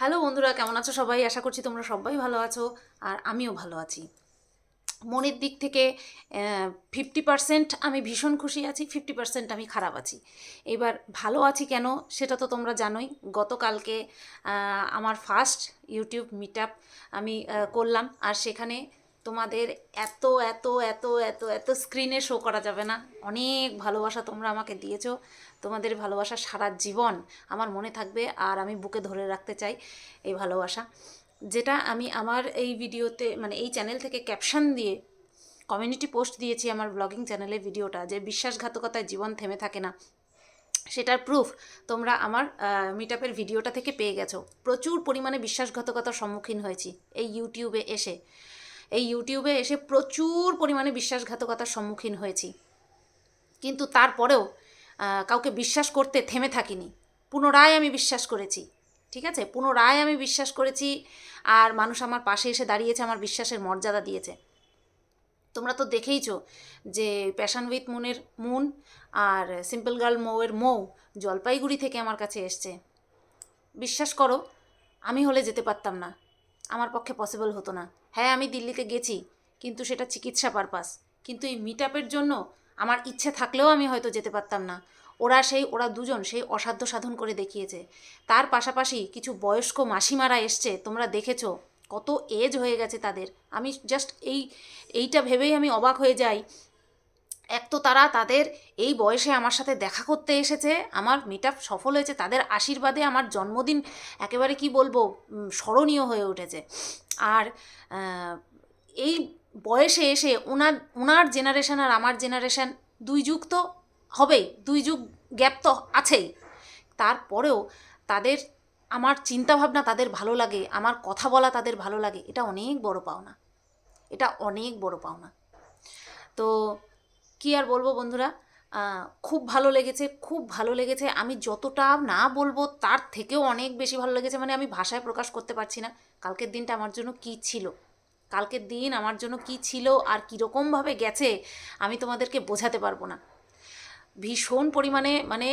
Hello বন্ধুরা, কেমন আছো সবাই? আশা করছি তোমরা সবাই ভালো আছো আর আমিও ভালো আছি। মনের দিক থেকে ফিফটি পার্সেন্ট আমি ভীষণ খুশি আছি ফিফটি পার্সেন্ট আমি খারাপ আছি। এবার ভালো আছি কেন সেটা তো তোমরা জানোই। গতকালকে আমার ফার্স্ট ইউটিউব মিট আমি করলাম। আর সেখানে তোমাদের এত এত এত এত এত স্ক্রিনে শো করা যাবে না। অনেক ভালোবাসা তোমরা আমাকে দিয়েছ। তোমাদের ভালোবাসা সারা জীবন আমার মনে থাকবে আর আমি বুকে ধরে রাখতে চাই এই ভালোবাসা। যেটা আমি আমার এই ভিডিওতে মানে এই চ্যানেল থেকে ক্যাপশন দিয়ে কমিউনিটি পোস্ট দিয়েছি আমার ব্লগিং চ্যানেলে ভিডিওটা যে বিশ্বাসঘাতকতায় জীবন থেমে থাকে না। সেটার প্রুফ তোমরা আমার মিট আপের ভিডিওটা থেকে পেয়ে গেছো। প্রচুর পরিমাণে বিশ্বাসঘাতকতার সম্মুখীন হয়েছি এই ইউটিউবে এসে। এই ইউটিউবে এসে প্রচুর পরিমাণে বিশ্বাসঘাতকতার সম্মুখীন হয়েছি। কিন্তু তারপরেও কাউকে বিশ্বাস করতে থেমে থাকিনি। পুনরায় আমি বিশ্বাস করেছি, ঠিক আছে? পুনরায় আমি বিশ্বাস করেছি আর মানুষ আমার পাশে এসে দাঁড়িয়েছে, আমার বিশ্বাসের মর্যাদা দিয়েছে। তোমরা তো দেখেইছো যে প্যাশন উইথ মুনের মুন আর সিম্পল গার্ল মৌয়ের মৌ জলপাইগুড়ি থেকে আমার কাছে এসছে। বিশ্বাস করো, আমি হলে যেতে পারতাম না। আমার পক্ষে পসিবল হতো না। হ্যাঁ আমি দিল্লিতে গেছি, কিন্তু সেটা চিকিৎসা পারপাস কিন্তু এই মিট জন্য আমার ইচ্ছে থাকলেও আমি হয়তো যেতে পারতাম না। ওরা সেই, ওরা দুজন সেই অসাধ্য সাধন করে দেখিয়েছে। তার পাশাপাশি কিছু বয়স্ক মাসিমারা এসছে, তোমরা দেখেছ। কত এজ হয়ে গেছে তাদের। আমি জাস্ট এই, এইটা ভেবেই আমি অবাক হয়ে যাই। এক তো তারা তাদের এই বয়সে আমার সাথে দেখা করতে এসেছে, আমার মিট সফল হয়েছে, তাদের আশীর্বাদে আমার জন্মদিন একেবারে কি বলব স্মরণীয় হয়ে উঠেছে। আর এই বয়সে এসে ওনার ওনার জেনারেশান আর আমার জেনারেশান দুই যুগ তো হবেই, দুই যুগ গ্যাপ তো আছেই। তারপরেও তাদের, আমার চিন্তাভাবনা তাদের ভালো লাগে, আমার কথা বলা তাদের ভালো লাগে, এটা অনেক বড় পাওনা। এটা অনেক বড় পাওনা। তো কি আর বলব বন্ধুরা খুব ভালো লেগেছে, খুব ভালো লেগেছে। আমি যতটা না বলব তার থেকেও অনেক বেশি ভালো লেগেছে মানে আমি ভাষায় প্রকাশ করতে পারছি না। কালকের দিনটা আমার জন্য কি ছিল? কালকের দিন আমার জন্য কি ছিল আর কীরকমভাবে গেছে, আমি তোমাদেরকে বোঝাতে পারব না। ভীষণ পরিমাণে মানে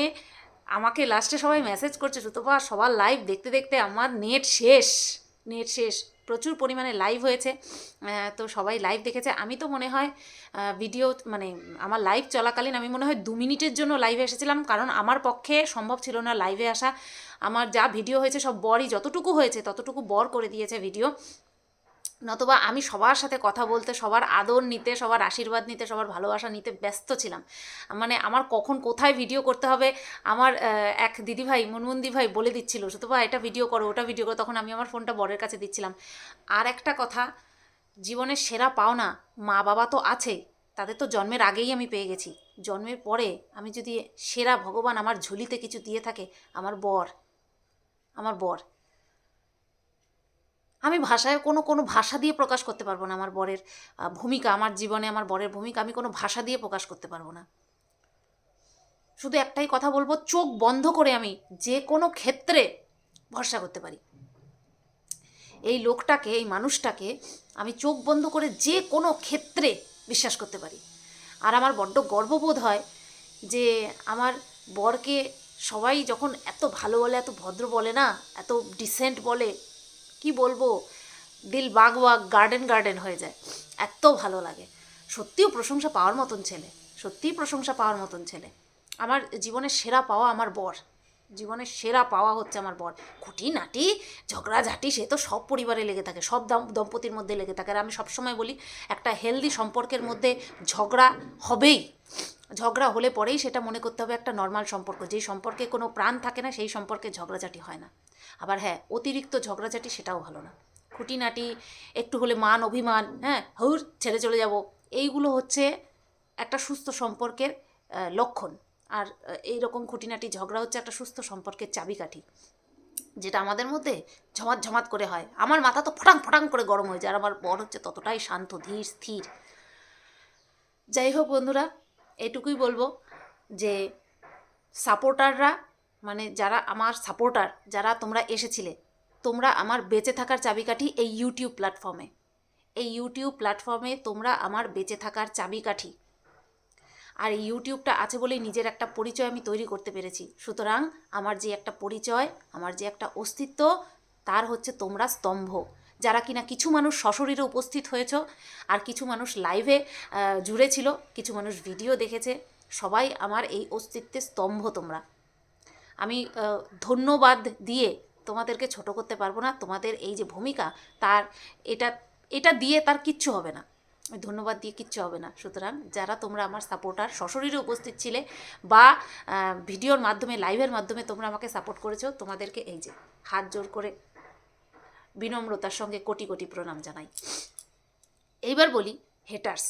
আমাকে লাস্টে সবাই মেসেজ করছে, সুতপা, সবার লাইভ দেখতে দেখতে আমার নেট শেষ নেট শেষ। প্রচুর পরিমাণে লাইভ হয়েছে তো সবাই লাইভ দেখেছে। আমি তো মনে হয় ভিডিও মানে আমার লাইভ চলাকালীন আমি মনে হয় দু মিনিটের জন্য লাইভে এসেছিলাম, কারণ আমার পক্ষে সম্ভব ছিল না লাইভে আসা। আমার যা ভিডিও হয়েছে সব বরই, যতটুকু হয়েছে ততটুকু বর করে দিয়েছে ভিডিও নতবা আমি সবার সাথে কথা বলতে, সবার আদর নিতে, সবার আশীর্বাদ নিতে, সবার ভালোবাসা নিতে ব্যস্ত ছিলাম। মানে আমার কখন কোথায় ভিডিও করতে হবে, আমার এক দিদিভাই মনমন্দি ভাই বলে দিচ্ছিল, সুতপা, এটা ভিডিও করো, ওটা ভিডিও করো। তখন আমি আমার ফোনটা বরের কাছে দিচ্ছিলাম। আর একটা কথা, জীবনের সেরা পাওনা মা বাবা তো আছেই তাদের তো জন্মের আগেই আমি পেয়ে গেছি। জন্মের পরে আমি যদি সেরা ভগবান আমার ঝুলিতে কিছু দিয়ে থাকে, আমার বর আমার বর আমি ভাষায় কোনো কোনো ভাষা দিয়ে প্রকাশ করতে পারব না আমার বরের ভূমিকা, আমার জীবনে আমার বরের ভূমিকা, আমি কোনো ভাষা দিয়ে প্রকাশ করতে পারব না। শুধু একটাই কথা বলব, চোখ বন্ধ করে আমি যে কোনো ক্ষেত্রে ভরসা করতে পারি। এই লোকটাকে, এই মানুষটাকে আমি চোখ বন্ধ করে যে কোনো ক্ষেত্রে বিশ্বাস করতে পারি। আর আমার বড্ড গর্ববোধ হয় যে আমার বরকে সবাই যখন এত ভালো বলে, এত ভদ্র বলে না, এত ডিসেন্ট বলে কি বলব? দিল বাগ বাগ গার্ডেন গার্ডেন হয়ে যায়। এত ভালো লাগে। সত্যিও প্রশংসা পাওয়ার মতন ছেলে। সত্যিই প্রশংসা পাওয়ার মতন ছেলে। আমার জীবনের সেরা পাওয়া আমার বর। জীবনের সেরা পাওয়া হচ্ছে আমার বর। খুঁটি নাটি ঝগড়াঝাটি, সে তো সব পরিবারে লেগে থাকে, সব দম- দম্পতির মধ্যে লেগে থাকে। আর আমি সবসময় বলি, একটা হেলদি সম্পর্কের মধ্যে ঝগড়া হবেই। ঝগড়া হলে পরেই সেটা মনে করতে হবে একটা নর্মাল সম্পর্ক। যেই সম্পর্কে কোনো প্রাণ থাকে না সেই সম্পর্কে ঝগড়াঝাটি হয় না। আবার হ্যাঁ অতিরিক্ত ঝগড়াঝাটি সেটাও ভালো না। খুঁটিনাটি একটু হলে মান অভিমান হ্যাঁ হুর ছেড়ে চলে যাব এইগুলো হচ্ছে একটা সুস্থ সম্পর্কের লক্ষণ। আর আহ, এইরকম খুঁটিনাটি ঝগড়া হচ্ছে একটা সুস্থ সম্পর্কের চাবিকাঠি। যেটা আমাদের মধ্যে ঝমাত ঝমাত করে হয়। আমার মাথা তো ফটাং ফটাং করে গরম হয়ে যায় আর আমার বর হচ্ছে ততটাই শান্ত ধীর স্থির। যাই হোক বন্ধুরা এটুকুই বলব যে সাপোর্টাররা মানে যারা আমার সাপোর্টার যারা তোমরা এসেছিলে, তোমরা আমার বেঁচে থাকার চাবিকাঠি এই ইউটিউব প্ল্যাটফর্মে এই ইউটিউব প্ল্যাটফর্মে তোমরা আমার বেঁচে থাকার চাবিকাঠি। আর এই ইউটিউবটা আছে বলেই নিজের একটা পরিচয় আমি তৈরি করতে পেরেছি। সুতরাং আমার যে একটা পরিচয়, আমার যে একটা অস্তিত্ব, তার হচ্ছে তোমরা স্তম্ভ। যারা কিনা কিছু মানুষ সশরীরে উপস্থিত হয়েছ আর কিছু মানুষ লাইভে জুড়ে ছিল, কিছু মানুষ ভিডিও দেখেছে, সবাই আমার এই অস্তিত্বের স্তম্ভ তোমরা। আমি ধন্যবাদ দিয়ে তোমাদেরকে ছোট করতে পারব না, তোমাদের এই যে ভূমিকা, তার এটা এটা দিয়ে তার কিচ্ছু হবে না। ধন্যবাদ দিয়ে কিচ্ছু হবে না। সুতরাং যারা তোমরা আমার সাপোর্টার সশরীরে উপস্থিত ছিলে বা ভিডিওর মাধ্যমে লাইভের মাধ্যমে তোমরা আমাকে সাপোর্ট করেছ, তোমাদেরকে এই যে হাত জোর করে বিনম্রতার সঙ্গে কোটি কোটি প্রণাম জানাই। এইবার বলি হেটার্স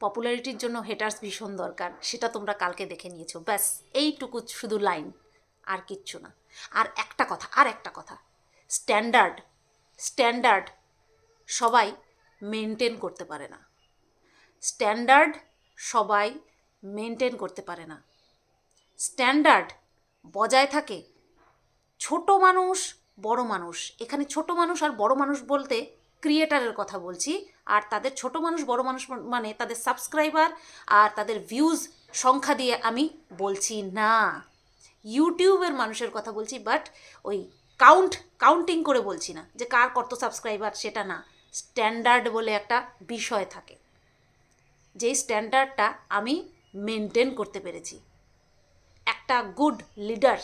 পপুলারিটির জন্য হেটার্স ভীষণ দরকার, সেটা তোমরা কালকে দেখে নিয়েছো। ব্যাস, এইটুকু শুধু লাইন আর কিচ্ছু না। আর একটা কথা, আর একটা কথা স্ট্যান্ডার্ড স্ট্যান্ডার্ড সবাই মেনটেন করতে পারে না। স্ট্যান্ডার্ড সবাই মেনটেন করতে পারে না। স্ট্যান্ডার্ড বজায় থাকে ছোট মানুষ বড় মানুষ। এখানে ছোট মানুষ আর বড় মানুষ বলতে ক্রিয়েটারের কথা বলছি। আর তাদের ছোট মানুষ, বড় মানুষ মানে তাদের সাবস্ক্রাইবার আর তাদের ভিউজ সংখ্যা দিয়ে আমি বলছি না। ইউটিউবের মানুষের কথা বলছি বাট ওই কাউন্ট কাউন্টিং করে বলছি না যে কার কত সাবস্ক্রাইবার সেটা না। স্ট্যান্ডার্ড বলে একটা বিষয় থাকে। যেই স্ট্যান্ডার্ডটা আমি মেনটেন করতে পেরেছি। একটা গুড লিডার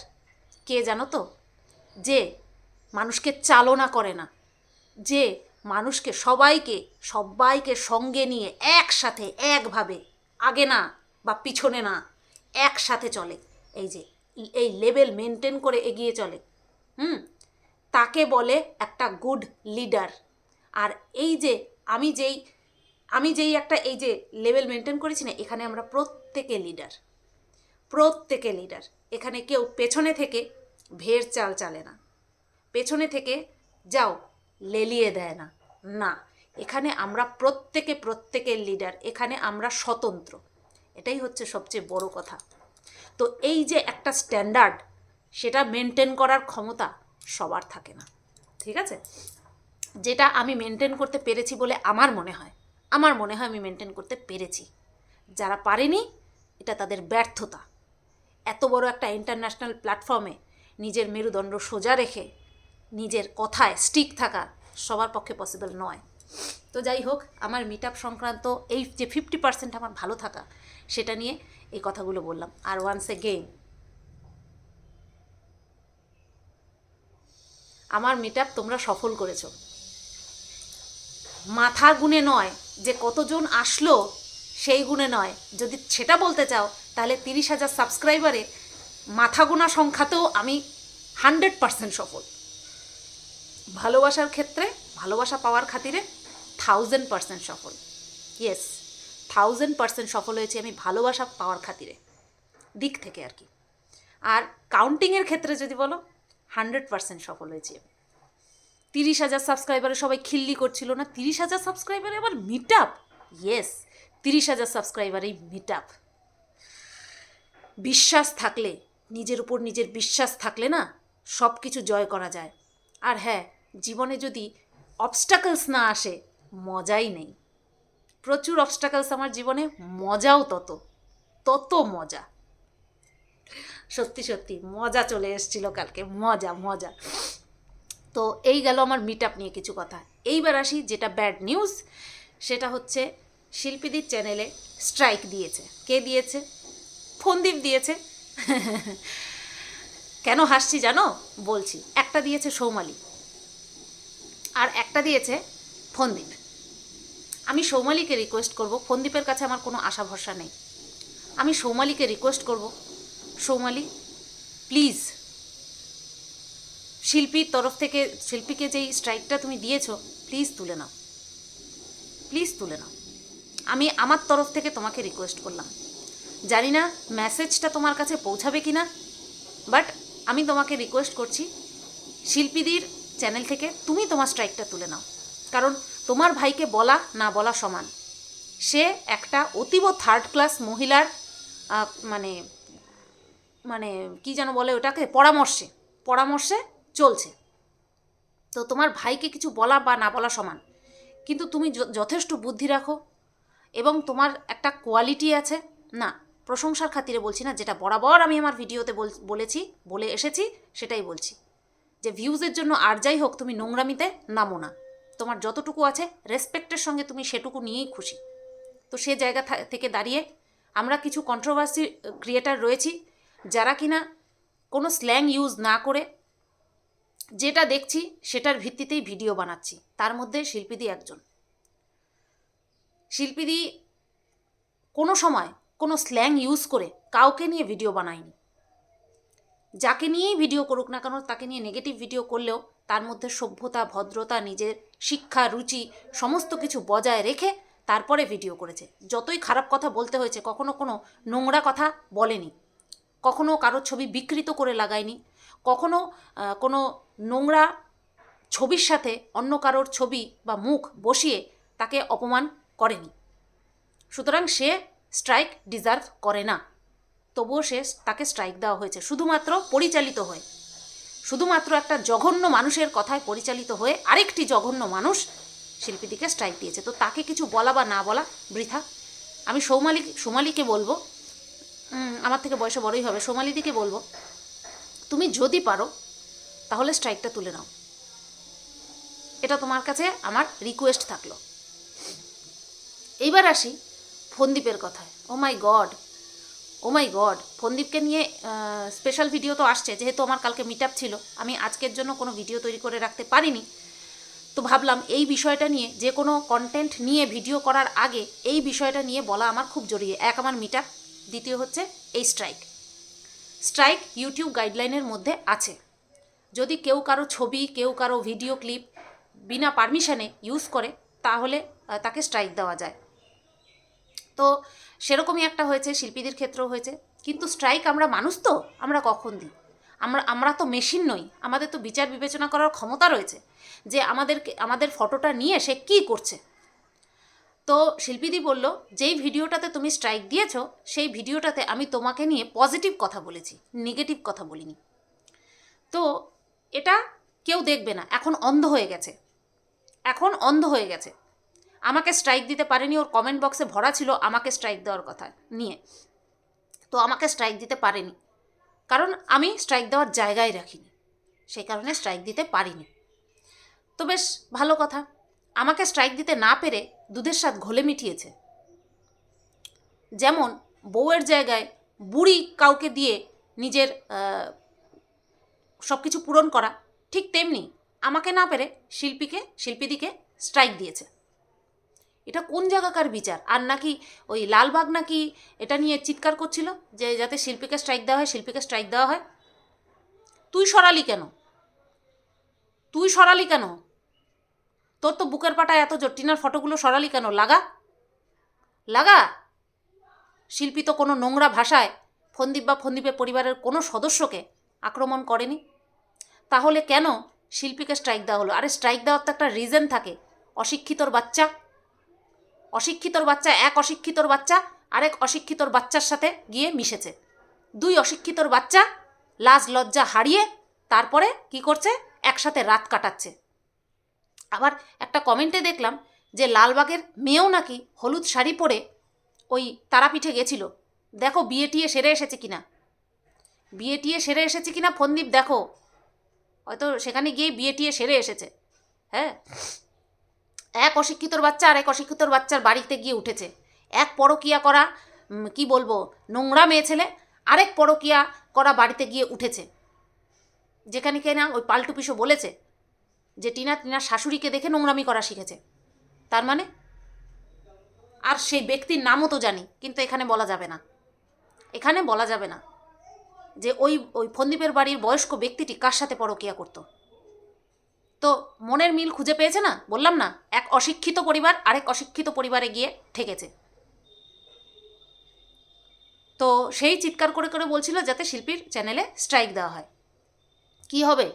কে জানো তো? যে মানুষকে চালনা করে না। যে মানুষকে, সবাইকে সবাইকে সঙ্গে নিয়ে একসাথে, একভাবে, আগে না বা পিছনে না, একসাথে চলে। এই যে, এই লেভেল মেনটেন করে এগিয়ে চলে। হুম? তাকে বলে একটা গুড লিডার। আর এই যে, আমি যেই আমি যেই একটা, এই যে লেভেল মেনটেন করেছি না, এখানে আমরা প্রত্যেকে লিডার। প্রত্যেকে লিডার। এখানে কেউ পেছনে থেকে ভের চাল চালে না। পেছনে থেকে, যাও, লেলিয়ে দেয় না। না, এখানে আমরা প্রত্যেকে প্রত্যেকের লিডার এখানে আমরা স্বতন্ত্র। এটাই হচ্ছে সবচেয়ে বড় কথা। তো এই যে একটা স্ট্যান্ডার্ড সেটা মেনটেন করার ক্ষমতা সবার থাকে না। ঠিক আছে? যেটা আমি মেনটেন করতে পেরেছি বলে আমার মনে হয়, আমার মনে হয় আমি মেনটেন করতে পেরেছি। যারা পারেনি, এটা তাদের ব্যর্থতা। এত বড় একটা ইন্টারন্যাশনাল প্ল্যাটফর্মে নিজের মেরুদণ্ড সোজা রেখে নিজের কথায় স্টিক থাকা সবার পক্ষে পসিবল নয়। তো যাই হোক, আমার মিট আপ সংক্রান্ত এই যে ফিফটি পার্সেন্ট আমার ভালো থাকা, সেটা নিয়ে এই কথাগুলো বললাম। আর ওয়ান্স এগেইন আমার মিট আপ তোমরা সফল করেছ। মাথা গুণে নয় যে কতজন আসলো, সেই গুণে নয়। যদি সেটা বলতে চাও, তাহলে তিরিশ হাজার সাবস্ক্রাইবারে মাথা গোনা সংখ্যাতেও আমি হান্ড্রেড পার্সেন্ট সফল। ভালোবাসার ক্ষেত্রে, ভালোবাসা পাওয়ার খাতিরে থাউজেন্ড পার্সেন্ট সফল। ইয়েস থাউজেন্ড পার্সেন্ট সফল হয়েছি আমি ভালোবাসা পাওয়ার খাতিরে। দিক থেকে আর কি। আর কাউন্টিংয়ের ক্ষেত্রে যদি বলো হান্ড্রেড পার্সেন্ট সফল হয়েছি তিরিশ হাজার সাবস্ক্রাইবারে সবাই খিল্লি করছিল না। তিরিশ হাজার সাবস্ক্রাইবারে আবার মিট আপ ইয়েস তিরিশ হাজার সাবস্ক্রাইবারেই মিট আপ বিশ্বাস থাকলে, নিজের উপর নিজের বিশ্বাস থাকলে না সব কিছু জয় করা যায়। আর হ্যাঁ জীবনে যদি অবস্টাকলস না আসে, মজাই নেই। প্রচুর অবস্টাকলস আমার জীবনে, মজাও তত তত মজা। সত্যি সত্যি, মজা চলে এসেছিল কালকে, মজা মজা। তো এই গেল আমার মিট আপ নিয়ে কিছু কথা। এইবার আসি যেটা ব্যাড নিউজ সেটা হচ্ছে শিল্পীদের চ্যানেলে স্ট্রাইক দিয়েছে। কে দিয়েছে? ফন্দীপ দিয়েছে। কেন হাসছি জানো? বলছি, একটা দিয়েছে সৌমালি। আর একটা দিয়েছে ফন্দীপ। আমি সৌমালিকে রিকোয়েস্ট করব, ফন্দীপের কাছে আমার কোনো আশা ভরসা নেই। আমি সৌমালিকে রিকোয়েস্ট করব, সৌমালি প্লিজ শিল্পীর তরফ থেকে, শিল্পীকে যেই স্ট্রাইকটা তুমি দিয়েছ প্লিজ তুলে নাও। প্লিজ তুলে নাও। আমি আমার তরফ থেকে তোমাকে রিকোয়েস্ট করলাম। জানি না মেসেজটা তোমার কাছে পৌঁছাবে কি না বাট আমি তোমাকে রিকোয়েস্ট করছি, শিল্পীদের চ্যানেল থেকে তুমি তোমার স্ট্রাইকটা তুলে নাও। কারণ তোমার ভাইকে বলা, না বলা সমান। সে একটা অতীব থার্ড ক্লাস মহিলার মানে মানে কি যেন বলে ওটাকে, পরামর্শে পরামর্শে চলছে। তো তোমার ভাইকে কিছু বলা বা না বলা সমান। কিন্তু তুমি যথেষ্ট বুদ্ধি রাখো এবং তোমার একটা কোয়ালিটি আছে। না, প্রশংসার খাতিরে বলছি না, যেটা বরাবর আমি আমার ভিডিওতে বল- বলেছি, বলে এসেছি, সেটাই বলছি। যে ভিউজের জন্য আর যাই হোক তুমি নোংরামিতে নামো না। তোমার যতটুকু আছে রেসপেক্টের সঙ্গে তুমি সেটুকু নিয়েই খুশি। তো সে জায়গা থেকে দাঁড়িয়ে আমরা কিছু কন্ট্রোভার্সি ক্রিয়েটার রয়েছি যারা কিনা কোনো স্ল্যাং ইউজ না করে যেটা দেখছি সেটার ভিত্তিতেই ভিডিও বানাচ্ছি। তার মধ্যে শিল্পীদি একজন। শিল্পীদি কোনো সময় কোনো স্ল্যাং ইউজ করে কাউকে নিয়ে ভিডিও বানায়নি। যাকে নিয়েই ভিডিও করুক না কেন, তাকে নিয়ে নেগেটিভ ভিডিও করলেও তার মধ্যে সভ্যতা, ভদ্রতা, নিজের শিক্ষা, রুচি সমস্ত কিছু বজায় রেখে তারপরে ভিডিও করেছে। যতই খারাপ কথা বলতে হয়েছে, কখনো কোনো নোংরা কথা বলেনি। কখনো কারোর ছবি বিকৃত করে লাগায়নি। কখনো কোনো নোংরা ছবির সাথে অন্য কারোর ছবি বা মুখ বসিয়ে তাকে অপমান করেনি। সুতরাং সে স্ট্রাইক ডিজার্ভ করে না। তবুও সে তাকে স্ট্রাইক দেওয়া হয়েছে। শুধুমাত্র পরিচালিত হয়ে। শুধুমাত্র একটা জঘন্য মানুষের কথায় পরিচালিত হয়ে আরেকটি জঘন্য মানুষ শিল্পীদিকে স্ট্রাইক দিয়েছে। তো তাকে কিছু বলা বা না বলা, বৃথা। আমি সৌমালি সোমালিকে বলব আমার থেকে বয়সে বড়ই হবে, সোমালিদিকে বলব, তুমি যদি পারো, তাহলে স্ট্রাইকটা তুলে নাও। এটা তোমার কাছে আমার রিকোয়েস্ট থাকল। এইবার আসি ফন্দীপের কথায়। ও মাই গড ও মাই গড ফন্দীপকে নিয়ে স্পেশাল ভিডিও তো আসছে, যেহেতু আমার কালকে মিট ছিল, আমি আজকের জন্য কোনো ভিডিও তৈরি করে রাখতে পারিনি। তো ভাবলাম এই বিষয়টা নিয়ে, যে কোনো কন্টেন্ট নিয়ে ভিডিও করার আগে এই বিষয়টা নিয়ে বলা আমার খুব জরুরি। এক, আমার মিট দ্বিতীয় হচ্ছে এই স্ট্রাইক স্ট্রাইক ইউটিউব গাইডলাইনের মধ্যে আছে। যদি কেউ কারও ছবি, কেউ কারও ভিডিও ক্লিপ বিনা পারমিশনে ইউজ করে, তাহলে তাকে স্ট্রাইক দেওয়া যায়। তো সেরকমই একটা হয়েছে, শিল্পীদের ক্ষেত্রেও হয়েছে। কিন্তু স্ট্রাইক আমরা মানুষ তো, আমরা কখন দিই? আমরা আমরা তো মেশিন নই, আমাদের তো বিচার বিবেচনা করার ক্ষমতা রয়েছে যে আমাদেরকে, আমাদের ফটোটা নিয়ে সে কী করছে। তো শিল্পীদি বলল, যেই ভিডিওটাতে তুমি স্ট্রাইক দিয়েছ, সেই ভিডিওটাতে আমি তোমাকে নিয়ে পজিটিভ কথা বলেছি নেগেটিভ কথা বলিনি। তো এটা কেউ দেখবে না, এখন অন্ধ হয়ে গেছে। এখন অন্ধ হয়ে গেছে। আমাকে স্ট্রাইক দিতে পারেনি, ওর কমেন্ট বক্সে ভরা ছিল, আমাকে স্ট্রাইক দেওয়ার কথা নিয়ে। তো আমাকে স্ট্রাইক দিতে পারেনি। কারণ আমি স্ট্রাইক দেওয়ার জায়গায় রাখিনি। সেই কারণে স্ট্রাইক দিতে পারিনি। তো বেশ, ভালো কথা। আমাকে স্ট্রাইক দিতে না পেরে দুধের স্বাদ ঘোলে মিটিয়েছে। যেমন বউয়ের জায়গায় বুড়ি কাউকে দিয়ে নিজের সব কিছু পূরণ করা, ঠিক তেমনি আমাকে না পেরে শিল্পীকে, শিল্পীদিকে স্ট্রাইক দিয়েছে। এটা কোন জায়গাকার বিচার? আর নাকি ওই লালবাগ নাকি এটা নিয়ে চিৎকার করছিল যে যাতে শিল্পীকে স্ট্রাইক দেওয়া হয়, শিল্পীকে স্ট্রাইক দেওয়া হয়? তুই সরালি কেন? তুই সরালি কেন? তোর তো বুকের পাটায় এত জোর টিনার ফটোগুলো সরালি কেন? লাগা? লাগা? শিল্পী তো কোনো নোংরা ভাষায় ফন্দীপ বা ফন্দীপের পরিবারের কোনো সদস্যকে আক্রমণ করেনি। তাহলে কেন শিল্পীকে স্ট্রাইক দেওয়া হলো? আরে স্ট্রাইক দেওয়ার তো একটা রিজন থাকে। অশিক্ষিতর বাচ্চা। অশিক্ষিতর বাচ্চা, এক অশিক্ষিতর বাচ্চা, আরেক অশিক্ষিতর বাচ্চার সাথে গিয়ে মিশেছে। দুই অশিক্ষিতর বাচ্চা লাজ লজ্জা হারিয়ে তারপরে কি করছে? একসাথে রাত কাটাচ্ছে। আবার একটা কমেন্টে দেখলাম যে লালবাগের মেয়েও নাকি হলুদ শাড়ি পরে ওই তারাপীঠে গেছিল। দেখো, বিয়ে টিয়ে সেরে এসেছে কিনা? বিয়ে টিয়ে সেরে এসেছে কিনা, ফন্দীপ, দেখো। হয়তো সেখানে গিয়ে বিয়ে টিয়ে সেরে এসেছে। হ্যাঁ? এক অশিক্ষিতর বাচ্চা আর এক অশিক্ষিতর বাচ্চার বাড়িতে গিয়ে উঠেছে। এক পরকিয়া করা কি বলব, নোংরা মেয়ে ছেলে আরেক পরকিয়া করা বাড়িতে গিয়ে উঠেছে। যেখানে কিনা ওই পাল্টু পিসো বলেছে যে টিনা টিনার শাশুড়িকে দেখে নোংরামি করা শিখেছে। তার মানে? আর সেই ব্যক্তির নামও তো জানি, কিন্তু এখানে বলা যাবে না। এখানে বলা যাবে না যে ওই ওই ফন্দীপের বাড়ির বয়স্ক ব্যক্তিটি কার সাথে পরকিয়া করতো? তো মনের মিল খুঁজে পেয়েছে না? বললাম না, এক অশিক্ষিত পরিবার আরেক অশিক্ষিত পরিবারে গিয়ে ঠেকেছে। তো সেই চিৎকার করে করে বলছিল যাতে শিল্পীর চ্যানেলে স্ট্রাইক দেওয়া হয়। কি হবে?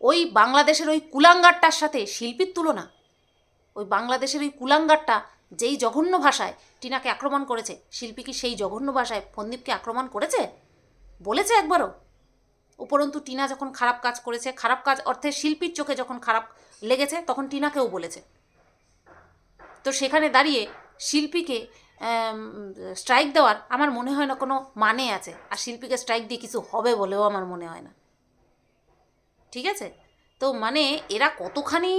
ওই বাংলাদেশের ওই কুলাঙ্গারটার সাথে শিল্পীর তুলনা? ওই বাংলাদেশের ওই কুলাঙ্গারটা যেই জঘন্য ভাষায় টিনাকে আক্রমণ করেছে, শিল্পী কি সেই জঘন্য ভাষায় ফন্দীপকে আক্রমণ করেছে? বলেছে একবারও? উপরন্তু টিনা যখন খারাপ কাজ করেছে, খারাপ কাজ অর্থে শিল্পীর চোখে যখন খারাপ লেগেছে, তখন টিনাকেও বলেছে। তো সেখানে দাঁড়িয়ে শিল্পীকে স্ট্রাইক দেওয়ার আমার মনে হয় না কোনো মানে আছে। আর শিল্পীকে স্ট্রাইক দিয়ে কিছু হবে বলেও আমার মনে হয় না। ঠিক আছে? তো মানে এরা কতখানি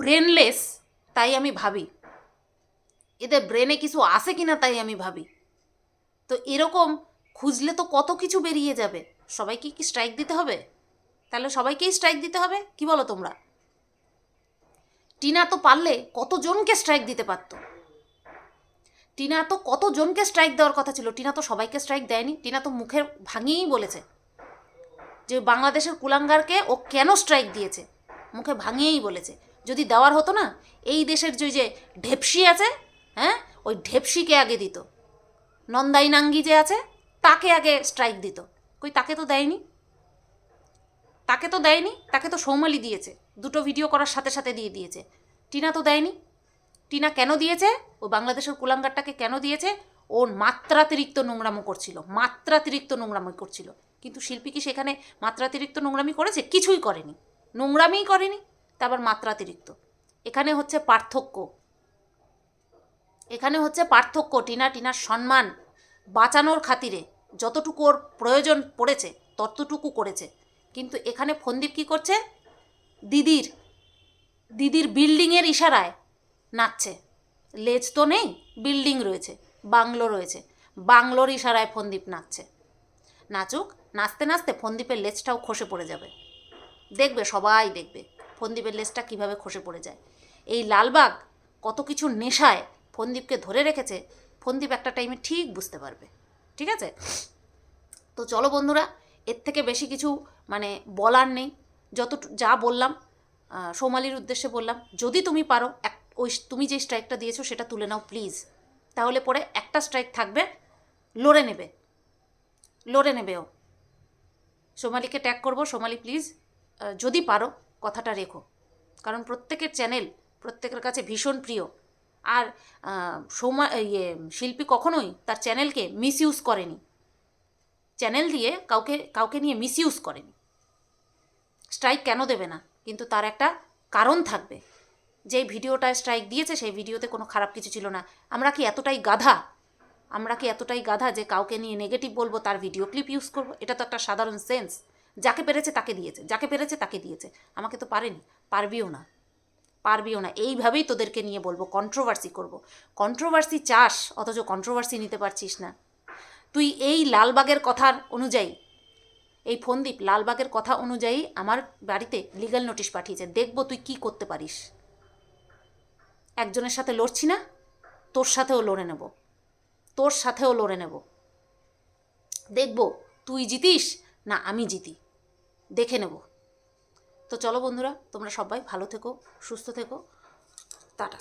ব্রেনলেস তাই আমি ভাবি। এদের ব্রেনে কিছু আসে কিনা তাই আমি ভাবি। তো এরকম খুঁজলে তো কত কিছু বেরিয়ে যাবে। সবাইকে কি স্ট্রাইক দিতে হবে? তাহলে সবাইকেই স্ট্রাইক দিতে হবে? কি বলো তোমরা? টিনা তো পারলে কতজনকে স্ট্রাইক দিতে পারতো? টিনা তো কতজনকে স্ট্রাইক দেওয়ার কথা ছিল? টিনা তো সবাইকে স্ট্রাইক দেয়নি। টিনা তো মুখের ভাঙিয়েই বলেছে যে বাংলাদেশের কুলাঙ্গারকে ও কেন স্ট্রাইক দিয়েছে? মুখে ভাঙিয়েই বলেছে। যদি দেওয়ার হতো না, এই দেশের যে যে ঢেপসি আছে হ্যাঁ? ওই ঢেপসিকে আগে দিত। নন্দাইনাঙ্গি যে আছে, তাকে আগে স্ট্রাইক দিত। কই, তাকে তো দেয়নি। তাকে তো দেয়নি, তাকে তো সৌমালি দিয়েছে। দুটো ভিডিও করার সাথে সাথে দিয়ে দিয়েছে। টিনা তো দেয়নি। টিনা কেন দিয়েছে? ও বাংলাদেশের কুলাঙ্গারটাকে কেন দিয়েছে? ওর মাত্রাতিরিক্ত নোংরামো করছিল, মাত্রাতিরিক্ত নোংরামি করছিল। কিন্তু শিল্পী কি সেখানে মাত্রাতিরিক্ত নোংরামি করেছে? কিছুই করেনি। নোংরামিই করেনি তা আবার মাত্রাতিরিক্ত। এখানে হচ্ছে পার্থক্য। এখানে হচ্ছে পার্থক্য টিনা, টিনার সম্মান বাঁচানোর খাতিরে। যতটুকু ওর প্রয়োজন পড়েছে, ততটুকু করেছে। কিন্তু এখানে ফন্দীপ কী করছে? দিদির দিদির বিল্ডিংয়ের ইশারায় নাচছে। লেজ তো নেই, বিল্ডিং রয়েছে, বাংলো রয়েছে। বাংলোর ইশারায় ফন্দীপ নাচছে। নাচুক, নাচতে নাচতে ফন্দীপের লেজটাও খসে পড়ে যাবে। দেখবে, সবাই দেখবে ফন্দীপের লেজটা কীভাবে খসে পড়ে যায়। এই লালবাগ কত কিছু নেশায় ফন্দীপকে ধরে রেখেছে, ফন্দীপ একটা টাইমে ঠিক বুঝতে পারবে। ঠিক আছে? তো চলো বন্ধুরা, এর থেকে বেশি কিছু মানে বলার নেই। যত যা বললাম সোমালির উদ্দেশ্যে বললাম, যদি তুমি পারো, এক, ওই তুমি যে স্ট্রাইকটা দিয়েছ সেটা তুলে নাও প্লিজ তাহলে পরে একটা স্ট্রাইক থাকবে, লড়ে নেবে। লড়ে নেবে ও। সোমালিকে ট্যাগ করব, সোমালি প্লিজ যদি পারো, কথাটা রেখো। কারণ প্রত্যেকের চ্যানেল প্রত্যেকের কাছে ভীষণ প্রিয়। আর আহ, সোমা ইয়ে শিল্পী কখনোই তার চ্যানেলকে মিসইউজ করেনি। চ্যানেল দিয়ে কাউকে কাউকে নিয়ে মিসইউজ করেনি। স্ট্রাইক কেন দেবে না? কিন্তু তার একটা কারণ থাকবে। যেই ভিডিওটায় স্ট্রাইক দিয়েছে সেই ভিডিওতে কোনো খারাপ কিছু ছিল না। আমরা কি এতটাই গাধা? আমরা কি এতটাই গাধা যে কাউকে নিয়ে নেগেটিভ বলব তার ভিডিও ক্লিপ ইউজ করব? এটা তো একটা সাধারণ সেন্স যাকে পেরেছে তাকে দিয়েছে যাকে পেরেছে তাকে দিয়েছে। আমাকে তো পারেনি পারবিও না। পারবিও না। এইভাবেই তোদেরকে নিয়ে বলব কন্ট্রোভার্সি করব। কন্ট্রোভার্সি চাস, অথচ কন্ট্রোভার্সি নিতে পারছিস না। তুই এই লালবাগের কথার অনুযায়ী, এই ফন্দীপ লালবাগের কথা অনুযায়ী আমার বাড়িতে লিগ্যাল নোটিশ পাঠিয়েছে। দেখব তুই কি করতে পারিস। একজনের সাথে লড়ছি না, তোর সাথেও লড়ে নেব। তোর সাথেও লড়ে নেব। দেখব তুই জিতিস না আমি জিতি। দেখে নেব। তো চলো বন্ধুরা তোমরা সবাই ভালো থেকো সুস্থ থেকো। টাটা।